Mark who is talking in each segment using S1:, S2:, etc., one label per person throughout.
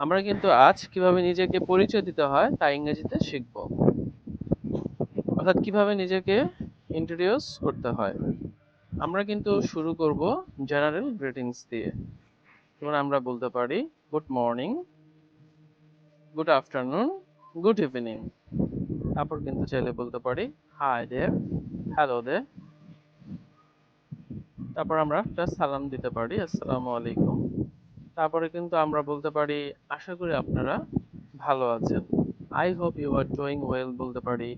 S1: আমরা কিন্তু আজ কীভাবে নিজেকে পরিচয় দিতে হয় তা ইংরেজিতে শিখব। অর্থাৎ কীভাবে নিজেকে ইন্ট্রোডিউস করতে হয়। আমরা কিন্তু শুরু করব জেনারেল গ্রিটিংস দিয়ে। যেমন আমরা বলতে পারি good morning good afternoon good evening তারপর কিন্তু চাইলে বলতে পারি হাই দে হ্যালো দে তারপর আমরা একটা সালাম দিতে পারি আসসালামু আলাইকুম তারপরে কিন্তু আমরা বলতে পারি, আশা করি আপনারা ভালো আছেন। I hope you are doing well বলতে পারি।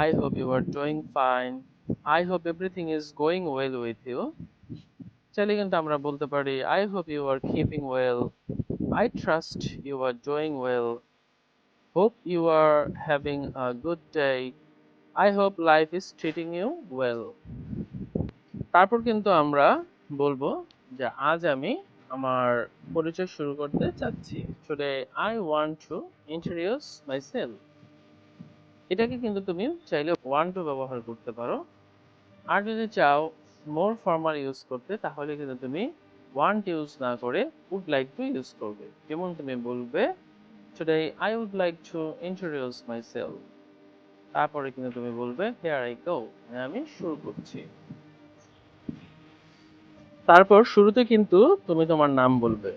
S1: I hope you are doing fine I hope everything is going well with you চাইলে কিন্তু আমরা বলতে পারি I hope you are keeping well I trust you are doing well hope you are having a good day I hope life is treating you well তারপর কিন্তু আমরা বলব যে, আজ আমি আমার পরিচয় শুরু করতে চাচ্ছি। Today I want to introduce my এটাকে কিন্তু তুমি চাইলে ওয়ান টু ব্যবহার করতে পারো। আর যদি চাও মোর ফর্মাল ইউজ করতে, তাহলে কিন্তু তুমি ওয়ান্ট ইউজ না করে উড লাইক টু ইউজ করবে। যেমন তুমি বলবে today I would like to introduce my তারপরে কিন্তু তুমি বলবে হেয়ার আই গো আমি শুরু করছি। তারপর শুরুতে কিন্তু তুমি তোমার নাম বলবে।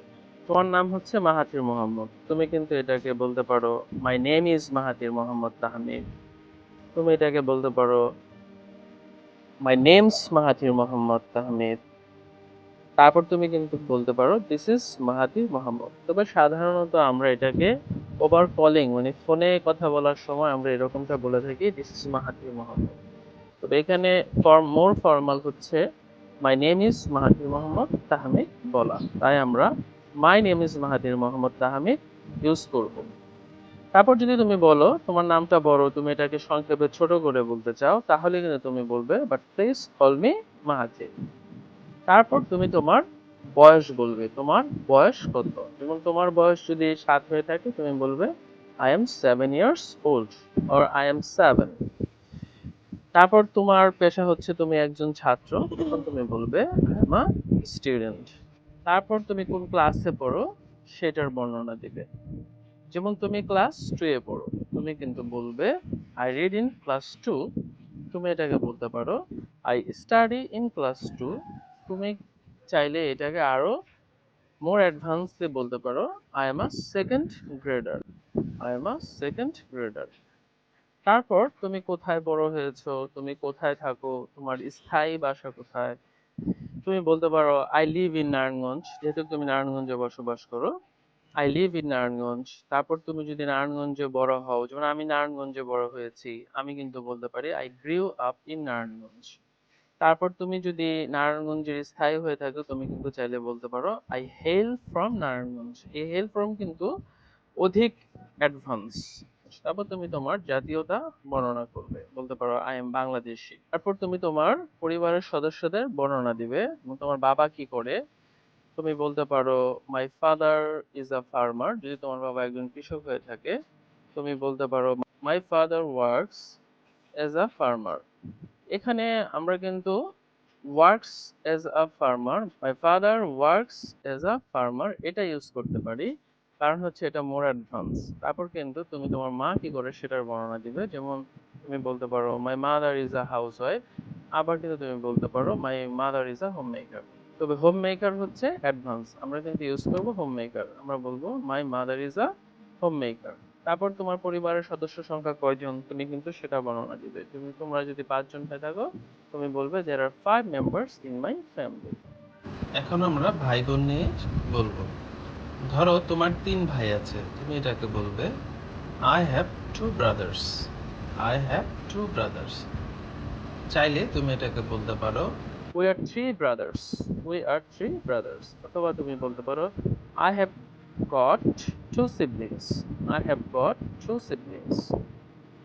S1: তোমার নাম হচ্ছে মাহাথির মোহাম্মদ। তুমি কিন্তু এটাকে বলতে পারো my name is Mahathir Mohammad Tahmid. তুমি এটাকে বলতে পারো মাই নেমস মাহাথির মোহাম্মদ তাহমিদ। তারপর তুমি কিন্তু বলতে পারো দিস ইজ মাহাথির মোহাম্মদ। তবে সাধারণত আমরা এটাকে ওভার কলিং মানে ফোনে কথা বলার সময় আমরা এরকমটা বলে থাকি দিস ইজ মাহাথির মোহাম্মদ। তবে এখানে ফর্ম মোর ফর্মাল হচ্ছে my name is Mahathir Mohammad Tahmid বলা তাই আমরা my name is Mahathir Mohammad Tahmid use করব। তারপর যদি তুমি বলো, তোমার নামটা বড়, তুমি এটাকে সংক্ষেপে ছোট করে বলতে চাও, তাহলে কিন্তু তুমি বলবে but please call me Mahathir তারপর তুমি তোমার বয়স বলবে, তোমার বয়স কত? যেমন তোমার বয়স যদি সাত হয়ে থাকে, তুমি বলবে I am seven years old or I am seven তারপর তোমার পেশা হচ্ছে তুমি একজন ছাত্র। তখন তুমি বলবে আই এম স্টুডেন্ট তারপর তুমি কোন ক্লাসে পড়ো, সেটার বর্ণনা দিবে। যেমন তুমি ক্লাস টু এ পড়ো, তুমি কিন্তু বলবে I read in class two তুমি এটাকে বলতে পারো I study in class two তুমি চাইলে এটাকে আরও মোর অ্যাডভান্সে বলতে পারো I am a second grader I am a second grader তারপর তুমি কোথায় বড় হয়েছো? তুমি কোথায় থাকো? তোমার স্থায়ী বাসা কোথায়? তুমি বলতে পারো আই লিভ ইন নারায়ণগঞ্জ যেহেতু তুমি নারায়ণগঞ্জে বসবাস করো আই লিভ ইন নারায়ণগঞ্জ তারপর তুমি যদি নারায়ণগঞ্জে বড় হও, যেমন আমি নারায়ণগঞ্জে বড় হয়েছি, আমি কিন্তু বলতে পারি I grew up in Narayanganj তারপর তুমি যদি নারায়ণগঞ্জের স্থায়ী হয়ে থাকো, তুমি কিন্তু চাইলে বলতে পারো আই হেল ফ্রম নারায়ণগঞ্জ এই হেল ফ্রম কিন্তু অধিক অ্যাডভান্স তারপর তুমি তোমার জাতীয়তা বর্ণনা করবে। বলতে পারো আই এম বাংলাদেশি তারপর তুমি তোমার পরিবারের সদস্যদের বর্ণনা দিবে তোমার বাবা কি করে? তুমি বলতে পারো my father is a farmer যদি তোমার বাবা একজন কৃষক হয়ে থাকে, তুমি বলতে পারো my father works as a farmer এখানে আমরা কিন্তু works as a farmer my father works as a farmer এটা ইউজ করতে পারি। কারণ হচ্ছে এটা মোর অ্যাডভান্স তারপর কিন্তু তুমি তোমার মা কি করে সেটার বর্ণনা দিবে? যেমন তুমি বলতে পারো my mother is a housewife আবার কিন্তু তুমি বলতে পারো my mother is a homemaker তবে হোম মেকার হচ্ছে অ্যাডভান্স আমরা কিন্তু ইউজ করব হোম মেকার আমরা বলব my mother is a homemaker তারপর তোমার পরিবারের সদস্য সংখ্যা কয়জন? তুমি কিন্তু সেটা বর্ণনা দিবে। তুমি, তোমরা যদি পাঁচজন হয়ে থাকো, তুমি বলবে there are five members in my family এখন আমরা ভাই বোন নিয়ে বলব। ধরো তোমার তিন ভাই আছে, তুমি এটাকে বলবে I have two brothers I have two brothers চাইলে তুমি এটাকে বলতে পারো we are three brothers we are three brothers অথবা তুমি বলতে পারো I have got two siblings I have got two siblings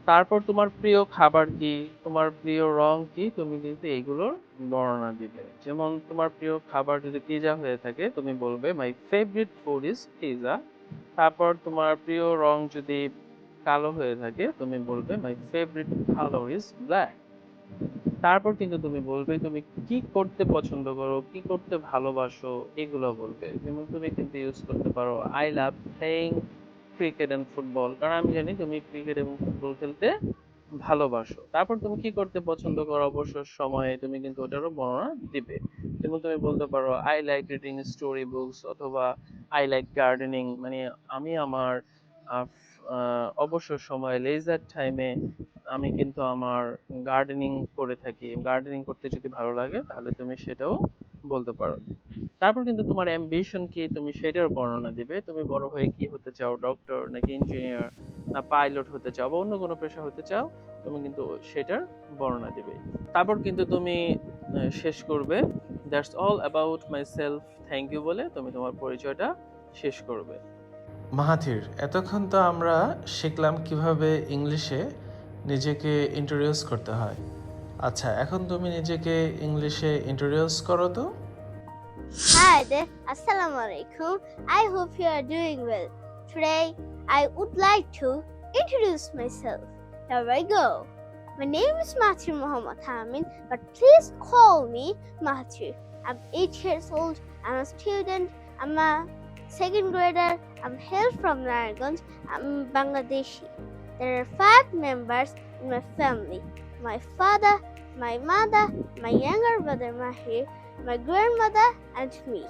S1: তারপর তোমার প্রিয় খাবার কি? তোমার প্রিয় রং কি? তুমি কিন্তু এইগুলোর বর্ণনা দিবে। যেমন তোমার প্রিয় খাবার যদি পিজা হয়ে থাকে, তুমি বলবে my favourite food is pizza তারপর তোমার প্রিয় রং যদি কালো হয়ে থাকে, তুমি বলবে my favourite colour is black তারপর কিন্তু তুমি বলবে, তুমি কি করতে পছন্দ করো? কি করতে ভালোবাসো? এগুলো বলবে। যেমন তুমি কিন্তু ইউজ করতে পারো I love playing cricket and football কারণ আমি জানি তুমি ক্রিকেট এবং ফুটবল খেলতে ভালোবাসো। তারপর তুমি কি করতে পছন্দ করো? অবসর সময়ে তুমি কিন্তু ওটারও বর্ণনা দিবে। যেমন তুমি বলতে পারো I like reading story books অথবা আই লাইক গার্ডেনিং মানে আমি আমার অবসর সময় লেজার টাইমে আমি কিন্তু আমার গার্ডেনিং করে থাকি। গার্ডেনিং করতে যদি ভালো লাগে, তাহলে তুমি সেটাও বলতে পারো। তারপর কিন্তু তোমার অ্যাম্বিশন কি? তুমি সেটার বর্ণনা দিবে। তুমি বড় হয়ে কি হতে চাও? ডক্টর নাকি ইঞ্জিনিয়ার না পাইলট হতে চাও বা অন্য কোনো পেশা হতে চাও, তুমি কিন্তু সেটার বর্ণনা দিবে। তারপর কিন্তু তুমি শেষ করবে। That's all about myself thank you বলে তুমি তোমার পরিচয়টা শেষ করবে।
S2: মাহাথির, এতক্ষণ তো আমরা শিখলাম কীভাবে ইংলিশে নিজেকে ইন্ট্রোডিউস করতে হয়। আচ্ছা এখন তুমি নিজেকে ইংলিশে ইন্ট্রোডিউস করো তো।
S3: Hi there, Assalamu alaikum. I hope you are doing well. Today, I would like to introduce myself. Here I go. My name is Mathur Muhammad Amin, but please call me Mathur. I'm 8 years old. I'm a student. I'm a second grader. I'm hail from Narayanganj. I'm Bangladeshi. There are five members in my family. My father, my mother, my younger brother Mahir, my grandmother and me.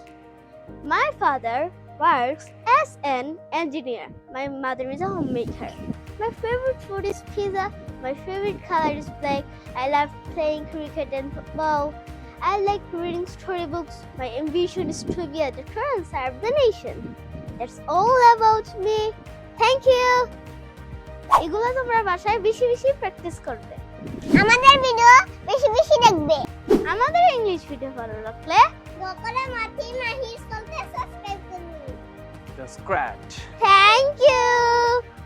S3: My father works as an engineer. My mother is a homemaker. My favorite food is pizza. My favorite color is black. I love playing cricket and football. I like reading storybooks. My ambition is to be a doctor and serve the nation. That's all about me. Thank you. এগুলো তোমরা বাসায় বেশি বেশি practice করবে
S4: আমাদের video বেশি বেশি দেখবে।
S3: আমাদের ইংলিশ ভিডিও ভালো লাগলে
S4: বকলে মাটি মাহি স্কুলতে সাবস্ক্রাইব করুন
S1: সাবস্ক্রাইব
S3: থ্যাংক ইউ